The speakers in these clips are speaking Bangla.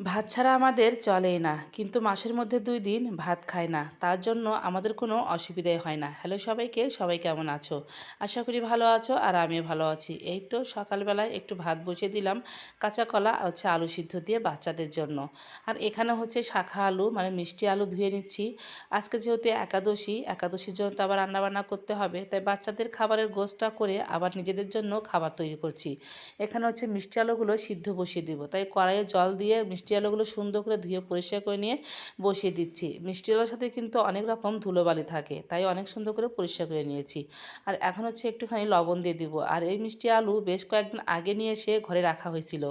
ভাত ছাড়া আমাদের চলেই না, কিন্তু মাসের মধ্যে দুই দিন ভাত খায় না। তার জন্য আমাদের কোনো অসুবিধাই হয় না। হ্যালো সবাইকে, সবাই কেমন আছো? আশা করি ভালো আছো আর আমিও ভালো আছি। এই তো সকালবেলায় একটু ভাত বসিয়ে দিলাম কাঁচা কলা হচ্ছে আলু সিদ্ধ দিয়ে বাচ্চাদের জন্য। আর এখানে হচ্ছে শাখা আলু মানে মিষ্টি আলু ধুয়ে নিচ্ছি। আজকে যেহেতু একাদশী, একাদশীর জন্য তো আবার রান্নাবান্না করতে হবে, তাই বাচ্চাদের খাবারের গোষ্ঠটা করে আবার নিজেদের জন্য খাবার তৈরি করছি। এখানে হচ্ছে মিষ্টি আলুগুলো সিদ্ধ বসিয়ে দিব, তাই কড়াইয়ে জল দিয়ে মিষ্টি আলুগুলো সুন্দর করে ধুয়ে পরিষ্কার করে নিয়ে বসিয়ে দিচ্ছি। মিষ্টি আলুর সাথে কিন্তু অনেক রকম ধুলোবালি থাকে, তাই অনেক সুন্দর করে পরিষ্কার করে নিয়েছি। আর এখন হচ্ছে একটুখানি লবণ দিয়ে দিব। আর এই মিষ্টি আলু বেশ কয়েকদিন আগে নিয়ে এসে ঘরে রাখা হয়েছিল।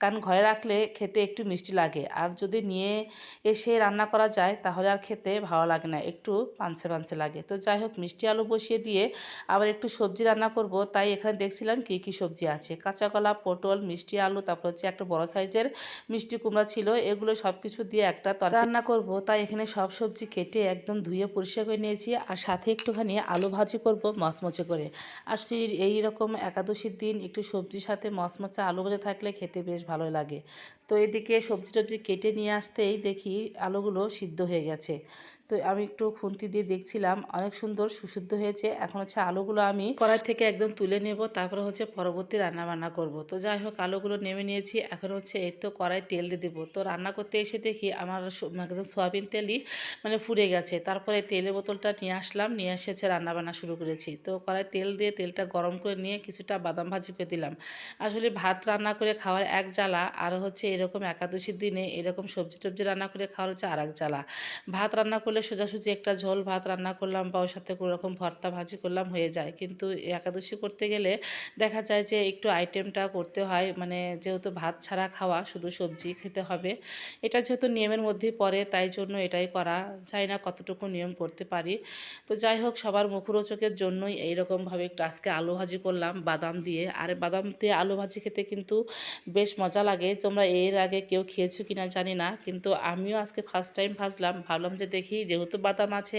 কারণ ঘরে রাখলে খেতে একটু মিষ্টি লাগে। আর যদি নিয়ে এসে রান্না করা যায়, তাহলে আর খেতে ভালো লাগে না, একটু পানসে পানসে লাগে। তো যাই হোক, মিষ্টি আলু বসিয়ে দিয়ে আবার একটু সবজি রান্না করব। তাই এখানে দেখছিলাম কী কী সবজি আছে। কাঁচা কলা, পটল, মিষ্টি আলু, তারপর হচ্ছে একটা বড় সাইজের মিষ্টি কুমড়া ছিল, এগুলো সব কিছু দিয়ে একটা তরকারি রান্না করব। তাই এখানে সব সবজি কেটে একদম ধুয়ে পরিষ্কার করে নিয়েছি আর সাথে একটুখানি আলু ভাজি করব মচমচে করে। আসলে এই রকম একাদশীর দিন একটু সবজির সাথে মচমচে আলু ভাজা থাকলে খেতে বেশ ভালো লাগে। তো এদিকে সবজি টবজি কেটে নিয়ে আসতেই দেখি আলুগুলো সিদ্ধ হয়ে গেছে। তো আমি একটু খুন্তি দিয়ে দেখছিলাম, অনেক সুন্দর সুসুদ্ধ হয়েছে। এখন হচ্ছে আলুগুলো আমি কড়াই থেকে একদম তুলে নেব, তারপরে হচ্ছে পরবর্তী রান্না বান্না করব। তো যাই হোক, আলুগুলো নেমে নিয়েছি, এখন হচ্ছে এই তো কড়াই তেল দিয়ে দেবো। তো রান্না করতে এসে দেখি আমার একদম সয়াবিন তেলই মানে ফুরে গেছে। তারপরে তেলের বোতলটা নিয়ে আসলাম, নিয়ে এসেছে রান্না বান্না শুরু করেছি। তো কড়াই তেল দিয়ে তেলটা গরম করে নিয়ে কিছুটা বাদাম ভাজি করে দিলাম। আসলে ভাত রান্না করে খাওয়ার এক জ্বালা, আর হচ্ছে এরকম একাদশীর দিনে এরকম সবজি টবজি রান্না করে খাওয়ার হচ্ছে আর এক জ্বালা। ভাত রান্না করলে সোজাসুজি একটা ঝোল, ভাত রান্না করলাম বা ওর সাথে কোনো রকম ভর্তা ভাজি করলাম হয়ে যায়। কিন্তু একাদশী করতে গেলে দেখা যায় যে একটু আইটেমটা করতে হয়। মানে যেহেতু ভাত ছাড়া খাওয়া শুধু সবজি খেতে হবে, এটা যেহেতু নিয়মের মধ্যেই পড়ে তাই জন্য এটাই করা। চাই না কতটুকু নিয়ম করতে পারি। তো যাই হোক, সবার মুখরোচকের জন্যই এইরকমভাবে একটু আজকে আলু ভাজি করলাম, বাদাম দিয়ে। আর বাদাম দিয়ে আলু ভাজি খেতে কিন্তু বেশ মজা লাগে। তোমরা এর আগে কেউ খেয়েছো কি না জানি না কিন্তু আমিও আজকে ফার্স্ট টাইম ভাজলাম। ভাবলাম যে দেখি যেহেতু বাদাম আছে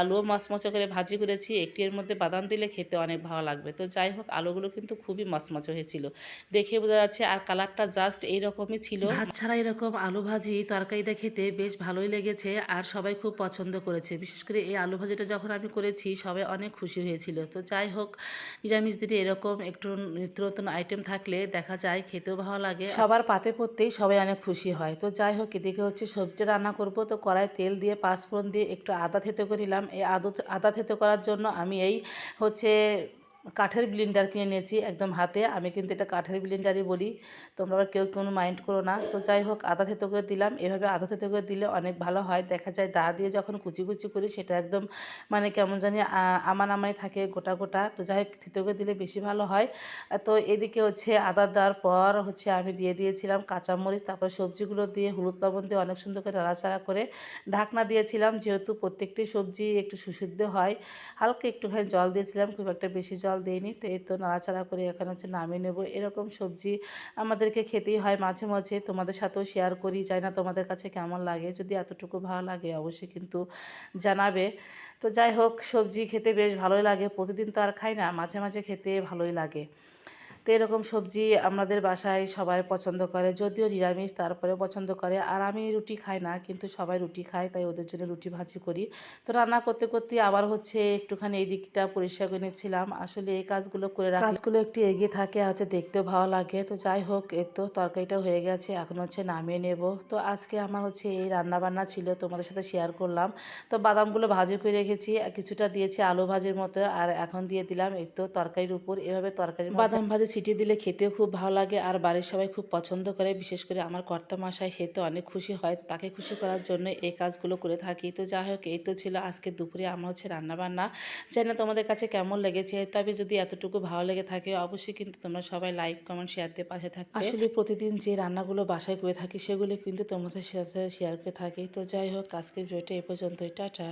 আলুও মচমচে করে ভাজি করেছি একটি এর মধ্যে বাদাম দিলে খেতে অনেক ভালো লাগবে। তো যাই হোক আলুগুলো কিন্তু খুবই মচমচে হয়েছিল। দেখে বোঝা যাচ্ছে আর কালারটা জাস্ট এইরকমই ছিল। ভাত ছাড়া এরকম আলু ভাজি তরকারিটা খেতে বেশ ভালোই লেগেছে আর সবাই খুব পছন্দ করেছে। বিশেষ করে এই আলু ভাজিটা যখন আমি করেছি সবাই অনেক খুশি হয়েছিল। তো যাই হোক নিরামিষ দিনে এরকম একটু নিত্য নতুন আইটেম থাকলে দেখা যায় খেতেও ভালো লাগে। সবার পাতে পড়তেই সবাই অনেক খুশি হয়। তো যাই হোক, এদিকে হচ্ছে সবজি রান্না করব। তো কড়াই তেল দিয়ে পাঁচফোড়ন দিয়ে একটু আদা থেতো করে নিলাম। এই আদা আদা থেতো করার জন্য আমি এই হচ্ছে কাঠের ব্লিন্ডার কিনে নিয়েছি একদম হাতে। আমি কিন্তু এটা কাঠের ব্লিন্ডারই বলি। তোমরা কেউ কোনো মাইন্ড করো না। তো যাই হোক, আদা থেতো করে দিলাম। এভাবে আদা থেতো করে দিলে অনেক ভালো হয়। দেখা যায় দা দিয়ে যখন কুচি কুচি করি, সেটা একদম মানে কেমন জানি, আ- আমান আমায় থাকে গোটা গোটা। তো যাই হোক, থেতো করে দিলে বেশি ভালো হয়। তো এদিকে হচ্ছে আদা দেওয়ার পর হচ্ছে আমি দিয়ে দিয়েছিলাম কাঁচামরিচ, তারপর সবজিগুলো দিয়ে হলুদ লবণ দিয়ে অনেক সুন্দর করে নাড়াচাড়া করে ঢাকনা দিয়েছিলাম। যেহেতু প্রত্যেকটি সবজি একটু সুসিদ্ধ হয়, হালকা একটুখানি জল দিয়েছিলাম, খুব একটা বেশি জল দিইনি তো এই তো নাড়াচাড়া করে এখন হচ্ছে নামিয়ে নেব। এরকম সবজি আমাদেরকে খেতেই হয় মাঝে মাঝে, তোমাদের সাথেও শেয়ার করি যাই না তোমাদের কাছে কেমন লাগে, যদি এতটুকু ভালো লাগে অবশ্যই কিন্তু জানাবে। তো যাই হোক, সবজি খেতে বেশ ভালোই লাগে, প্রতিদিন তো আর খাই না, মাঝে মাঝে খেতে ভালোই লাগে। তো এরকম সবজি আমাদের বাসায় সবাই পছন্দ করে যদিও নিরামিষ তারপরে পছন্দ করে। আর আমি রুটি খাই না কিন্তু সবাই রুটি খায় তাই ওদের জন্য রুটি ভাজি করি। তো রান্না করতে করতে আবার হচ্ছে একটুখানি এই দিকটা পরিষ্কার করে নিচ্ছিলাম। আসলে এই কাজগুলো করে রাখা। কাজগুলো একটু এগিয়ে থাকে হচ্ছে দেখতেও ভালো লাগে। তো যাই হোক এর তো তরকারিটা হয়ে গেছে এখন হচ্ছে নামিয়ে নেব। তো আজকে আমার হচ্ছে এই রান্না বান্না ছিল তোমাদের সাথে শেয়ার করলাম। তো বাদামগুলো ভাজি করে রেখেছি কিছুটা দিয়েছি আলু ভাজির মতো আর এখন দিয়ে দিলাম এই তো তরকারির উপর। এভাবে তরকারি বাদাম ভাজি ছিটিয়ে দিলে খেতেও খুব ভালো লাগে আর বাড়ির সবাই খুব পছন্দ করে, বিশেষ করে আমার কর্তা মশাই সে তো অনেক খুশি হয় তাকে খুশি করার জন্য এই কাজগুলো করে থাকি। তো যাই হোক, এই তো ছিল আজকে দুপুরে আমার হচ্ছে রান্না বান্না জানি না তোমাদের কাছে কেমন লেগেছে, তবে যদি এতটুকু ভালো লেগে থাকে, অবশ্যই কিন্তু তোমরা সবাই লাইক কমেন্ট শেয়ার দিয়ে পাশে থাকবে। আসলে প্রতিদিন যে রান্নাগুলো বাসায় করে থাকি, সেগুলো কিন্তু তোমাদের সাথে শেয়ার করে থাকি। তো যাই হোক, আজকের ভিডিওটা এ পর্যন্তই, টাটা।